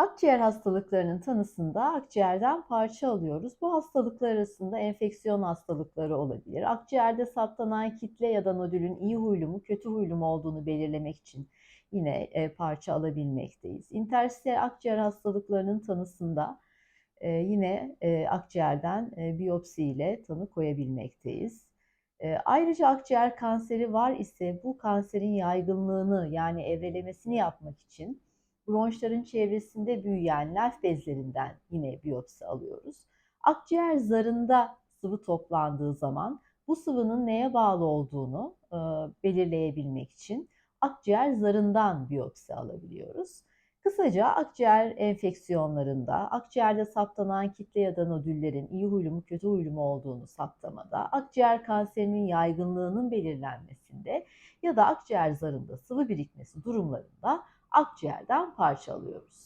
Akciğer hastalıklarının tanısında akciğerden parça alıyoruz. Bu hastalıklar arasında enfeksiyon hastalıkları olabilir. Akciğerde saptanan kitle ya da nodülün iyi huylu mu, kötü huylu mu olduğunu belirlemek için yine e, parça alabilmekteyiz. İnterstitüel akciğer hastalıklarının tanısında e, yine e, akciğerden biyopsi ile tanı koyabilmekteyiz. Ayrıca akciğer kanseri var ise bu kanserin yaygınlığını yani evrelemesini yapmak için bronşların çevresinde büyüyen lenf bezlerinden yine biyopsi alıyoruz. Akciğer zarında sıvı toplandığı zaman bu sıvının neye bağlı olduğunu e, belirleyebilmek için akciğer zarından biyopsi alabiliyoruz. Kısaca akciğer enfeksiyonlarında, akciğerde saptanan kitle ya da nodüllerin iyi huylu mu kötü huylu mu olduğunu saptamada, akciğer kanserinin yaygınlığının belirlenmesinde ya da akciğer zarında sıvı birikmesi durumlarında akciğerden parça alıyoruz.